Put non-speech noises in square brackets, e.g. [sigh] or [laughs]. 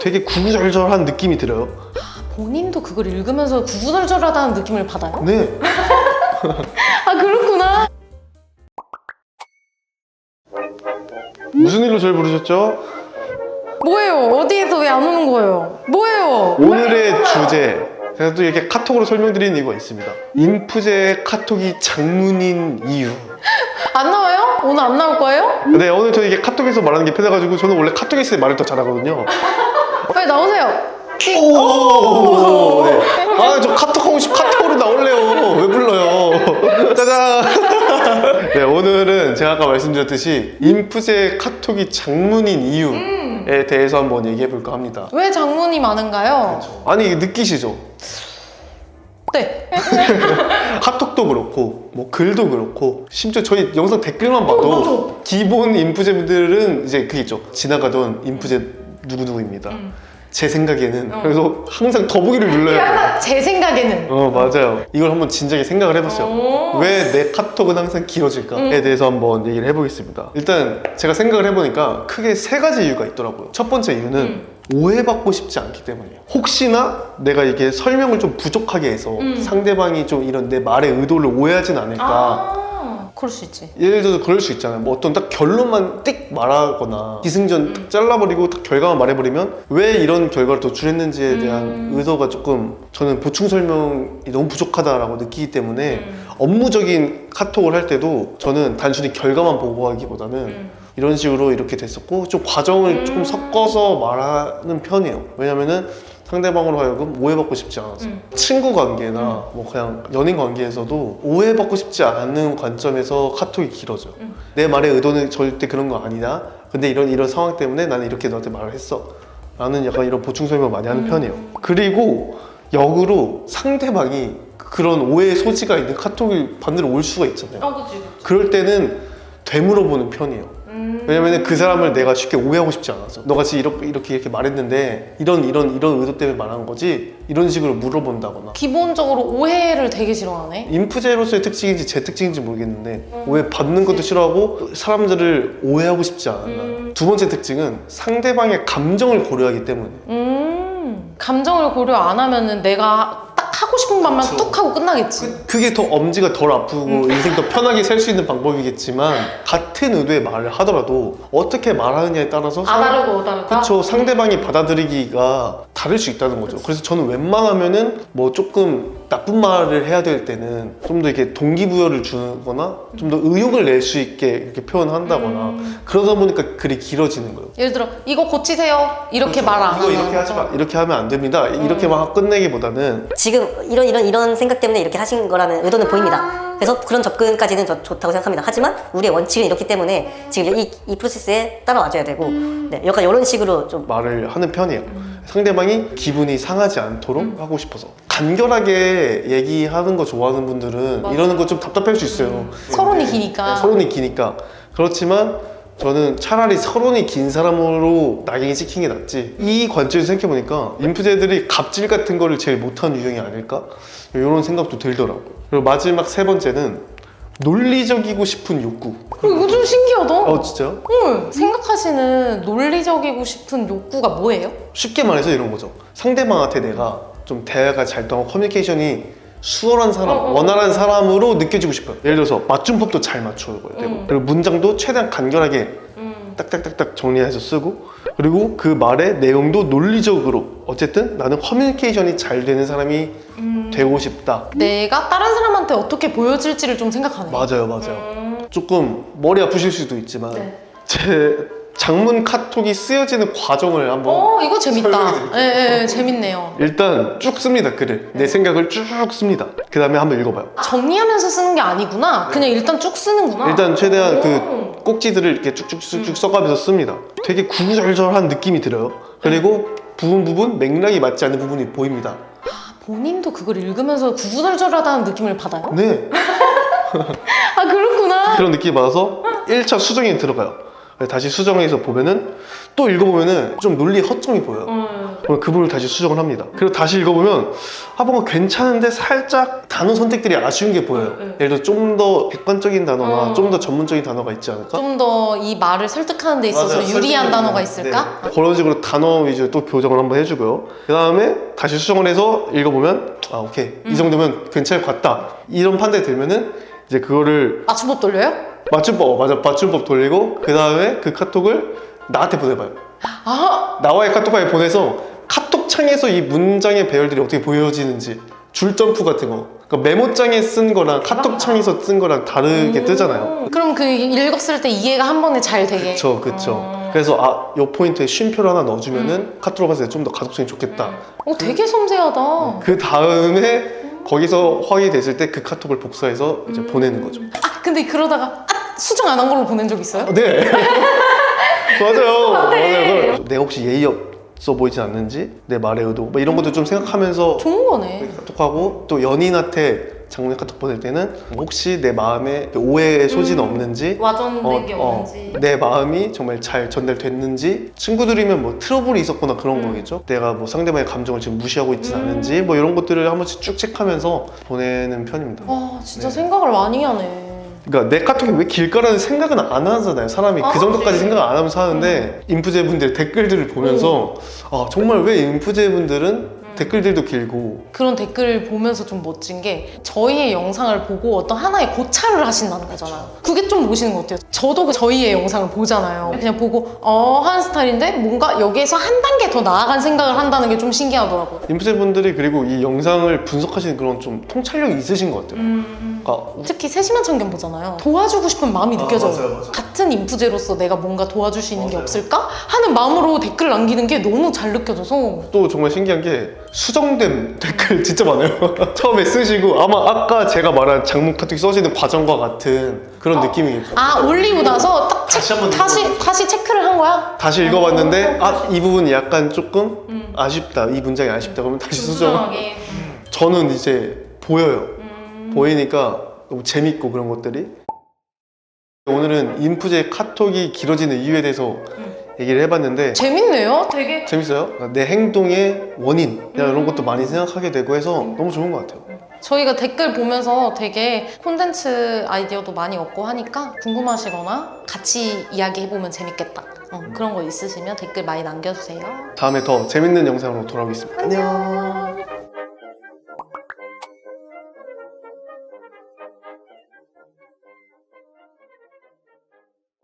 되게 구구절절한 느낌이 들어요. 본인도 그걸 읽으면서 구구절절하다는 느낌을 받아요? 네. [laughs] 아 그렇구나. 무슨 일로 저를 부르셨죠? 뭐예요? 어디에서 왜 안 오는 거예요? 뭐예요? 오늘의 주제. 제가 또 이렇게 카톡으로 설명드리는 이유가 있습니다. 인프제 카톡이 장문인 이유. 안 나와요? 오늘 안 나올 거예요? 네, 오늘 저는 이게 카톡에서 말하는 게 편해가지고 저는 원래 카톡에 있을 때 말을 더 잘하거든요. 빨리 나오세요. 오, 네. 아, 저 카톡 하고 싶, 카톡으로 나올래요. 왜 불러요? 짜잔. 네, 오늘은 제가 아까 말씀드렸듯이 인프제 카톡이 장문인 이유에 대해서 한번 얘기해 볼까 합니다. 왜 장문이 많은가요? 아니, 이게 느끼시죠? 네. [laughs] 카톡도 그렇고 뭐 글도 그렇고 심지어 저희 영상 댓글만 봐도 어, 기본 인프제분들은 이제 그게 있죠 지나가던 인프제 누구누구입니다 음. 제 생각에는 어. 그래서 항상 더보기를 눌러야 돼요 항상 [laughs] 제 생각에는. 어 맞아요 이걸 한번 진작에 생각을 해봤어요 오. 왜내 카톡은 항상 길어질까에 음. 대해서 한번 얘기를 해보겠습니다 일단 제가 생각을 해보니까 크게 세 가지 이유가 있더라고요 첫 번째 이유는 음. 오해받고 싶지 않기 때문이에요 혹시나 내가 이게 설명을 좀 부족하게 해서 음. 상대방이 좀 이런 내 말의 의도를 오해하진 않을까 아, 그럴 수 있지. 예를 들어서 그럴 수 있잖아요. 뭐 어떤 딱 결론만 띡 말하거나 기승전 음. 딱 잘라버리고 딱 결과만 말해버리면 왜 이런 결과를 도출했는지에 대한 음. 의도가 조금 저는 보충 설명이 너무 부족하다라고 느끼기 때문에 음. 업무적인 카톡을 할 때도 저는 단순히 결과만 보고하기보다는 음. 이런 식으로 이렇게 됐었고 좀 과정을 음. 조금 섞어서 말하는 편이에요. 왜냐면은 상대방으로 하여금 오해받고 싶지 않아서 음. 친구 관계나 뭐 그냥 연인 관계에서도 오해받고 싶지 않은 관점에서 카톡이 길어져요. 음. 내 말의 의도는 절대 그런 거 아니다. 근데 이런 이런 상황 때문에 나는 이렇게 너한테 말을 했어. 라는 약간 이런 보충 설명 많이 하는 음. 편이에요. 그리고 역으로 상대방이 그런 오해의 소지가 있는 카톡이 반대로 올 수가 있잖아요. 아, 그치. 그럴 때는 되물어보는 편이에요. 음. 왜냐면 그 사람을 내가 쉽게 오해하고 싶지 않아서 너 같이 이렇게 이렇게 이렇게 말했는데 이런 이런 이런 의도 때문에 말한 거지 이런 식으로 물어본다거나 기본적으로 오해를 되게 싫어하네. 인프제로서의 특징인지 제 특징인지 모르겠는데 음. 오해 받는 것도 싫어하고 사람들을 오해하고 싶지 않아 음. 두 번째 특징은 상대방의 감정을 고려하기 때문에 음. 감정을 고려 안 하면은 내가 딱 싶은 말만 그쵸. 뚝 하고 끝나겠지. 그게 더 엄지가 덜 아프고 음. 인생 더 편하게 살 수 있는 방법이겠지만 같은 의도의 말을 하더라도 어떻게 말하느냐에 따라서 아 다르고 다르다. 그렇죠. 상대방이 받아들이기가 다를 수 있다는 거죠. 그래서 저는 웬만하면은 뭐 조금 나쁜 말을 해야 될 때는 좀 더 이렇게 동기부여를 주거나 좀 더 의욕을 낼 수 있게 이렇게 표현한다거나 음. 그러다 보니까 글이 길어지는 거예요. 예를 들어 이거 고치세요 이렇게 말안 그렇죠. 이거 하면 이렇게 하지 마. 이렇게 하면 안 됩니다. 이렇게만 하고 끝내기보다는 지금 이런 이런 이런 생각 때문에 이렇게 하신 거라는 의도는 보입니다. 그래서 그런 접근까지는 저 좋다고 생각합니다. 하지만 우리의 원칙은 이렇기 때문에 지금 이, 이 프로세스에 따라와줘야 되고 네, 약간 이런 식으로 좀 말을 하는 편이에요. 상대방이 기분이 상하지 않도록 하고 싶어서 간결하게 얘기하는 거 좋아하는 분들은 맞아. 이러는 거 좀 답답할 수 있어요. 서론이 기니까. 네, 서론이 기니까 그렇지만 저는 차라리 서론이 긴 사람으로 낙인이 찍힌 게 낫지 이 관점에서 생각해보니까 인프제들이 갑질 같은 거를 제일 못하는 유형이 아닐까 이런 생각도 들더라고요 그리고 마지막 세 번째는 논리적이고 싶은 욕구 이거 좀 신기하다. 어 진짜요? 응. 생각하시는 논리적이고 싶은 욕구가 뭐예요? 쉽게 말해서 이런 거죠 상대방한테 내가 좀 대화가 잘 통하고 커뮤니케이션이 수월한 사람, 어, 어. 원활한 사람으로 느껴지고 싶어요 예를 들어서 맞춤법도 잘 맞춰야 되고 음. 그리고 문장도 최대한 간결하게 음. 딱딱딱딱 정리해서 쓰고 그리고 그 말의 내용도 논리적으로 어쨌든 나는 커뮤니케이션이 잘 되는 사람이 음. 되고 싶다 내가 다른 사람한테 어떻게 보여질지를 좀 생각하네. 맞아요 맞아요 음. 조금 머리 아프실 수도 있지만 네. 제 장문 카톡이 쓰여지는 과정을 한번 어 이거 재밌다. 설명해드릴게요. 예, 예, 예, 재밌네요. 일단 쭉 씁니다 글을 내 생각을 쭉 씁니다 그 다음에 한번 읽어봐요 정리하면서 쓰는 게 아니구나. 그냥 일단 쭉 쓰는구나. 일단 최대한 오. 그 꼭지들을 이렇게 쭉쭉쭉쭉 음. 써가면서 씁니다. 되게 구구절절한 느낌이 들어요. 그리고 부분 부분 맥락이 맞지 않는 부분이 보입니다. 본인도 그걸 읽으면서 구구절절하다는 느낌을 받아요? 네, [laughs] 아 그렇구나. 그런 느낌이 받아서 1차 수정에 들어가요. 다시 수정해서 보면은 또 읽어보면은 좀 논리 허점이 보여요. 음. 그럼 그 부분을 다시 수정을 합니다. 그리고 다시 읽어보면 아 뭔가 괜찮은데 살짝 단어 선택들이 아쉬운 게 보여요. 응, 응. 예를 들어 좀 더 객관적인 단어나 어. 좀더 전문적인 단어가 있지 않을까? 좀 더 이 말을 설득하는 데 있어서 맞아요. 유리한 단어가. 있을까? 네. 그런 식으로 단어 위주로 또 교정을 한번 해주고요. 그 다음에 다시 수정을 해서 읽어보면 아 오케이 음. 이 정도면 괜찮을 것 같다. 이런 판단이 들면은 이제 그거를 맞춤법 돌려요? 맞춤법 어, 맞아 맞춤법 돌리고 그 다음에 그 카톡을 나한테 보내봐요. 아 나와의 카톡방에 보내서 카톡 창에서 이 문장의 배열들이 어떻게 보여지는지 줄 점프 같은 거. 그러니까 메모장에 쓴 거랑 카톡 창에서 쓴 거랑 다르게 뜨잖아요. 음, 그럼 그 읽었을 때 이해가 한 번에 잘 되게 그쵸 그쵸. 어. 그래서 아 요 포인트에 쉼표를 하나 넣어주면은 카톡으로 봤을 때 좀 더 가독성이 좋겠다. 어 되게 섬세하다 그 다음에 거기서 확인이 됐을 때 그 카톡을 복사해서 이제 보내는 거죠. 아 근데 그러다가 아, 수정 안 한 걸로 보낸 적 있어요? [laughs] 어, [laughs] 네. 맞아요. 맞아요. 그럼 내가 혹시 예의 없어 보이진 않는지 내 말의 의도 뭐 이런 것도 좀 생각하면서 좋은 거네 카톡하고 또 연인한테 장문의 카톡 보낼 때는 혹시 내 마음에 오해의 소지는 없는지 와전된 어, 게 어, 없는지 내 마음이 정말 잘 전달됐는지 친구들이면 뭐 트러블이 있었거나 그런 음. 거겠죠 내가 뭐 상대방의 감정을 지금 무시하고 있진 않은지 뭐 이런 것들을 한 번씩 쭉 체크하면서 보내는 편입니다 와 진짜 네. 생각을 많이 하네 그러니까 내 카톡이 왜 길까라는 생각은 안 하잖아요 사람이 아, 그 정도까지. 생각 안 하면서 하는데 인프제분들의 댓글들을 보면서 아 정말 왜 인프제분들은 댓글들도 길고 그런 댓글 보면서 좀 멋진 게 저희의 영상을 보고 어떤 하나의 고찰을 하신다는 거잖아요. 그게 좀 멋있는 것 같아요. 저도 그 저희의 영상을 보잖아요. 그냥 보고 어 하는 스타일인데 뭔가 여기에서 한 단계 더 나아간 생각을 한다는 게 좀 신기하더라고요. 인프제분들이 그리고 이 영상을 분석하시는 그런 좀 통찰력이 있으신 것 같아요 그러니까 특히 세심한 청견 보잖아요. 도와주고 싶은 마음이 아, 느껴져요. 맞아요, 맞아요. 같은 인프제로서 내가 뭔가 도와줄 수 있는 게 맞아요. 없을까 하는 마음으로 댓글 남기는 게 너무 잘 느껴져서 또 정말 신기한 게 수정된 댓글 [laughs] 진짜 많아요. [laughs] 처음에 쓰시고 아마 아까 제가 말한 장문 카톡 써지는 과정과 같은 그런 느낌이겠죠. 아 올리고 나서 딱 다시 체, 한번 다시 다시 체크를 한 거야. 다시 읽어봤는데 아 이 부분이 약간 조금 아쉽다. 이 문장이 아쉽다. 그러면 다시 수정. 저는 이제 보여요. 보이니까 너무 재밌고 그런 것들이. 오늘은 인프제 카톡이 길어지는 이유에 대해서 얘기를 해봤는데 재밌네요. 되게 재밌어요. 내 행동의 원인 이런 것도 많이 생각하게 되고 해서 너무 좋은 것 같아요. 저희가 댓글 보면서 되게 콘텐츠 아이디어도 많이 얻고 하니까 궁금하시거나 같이 이야기해보면 재밌겠다. 어, 그런 거 있으시면 댓글 많이 남겨주세요. 다음에 더 재밌는 영상으로 돌아오겠습니다. 안녕.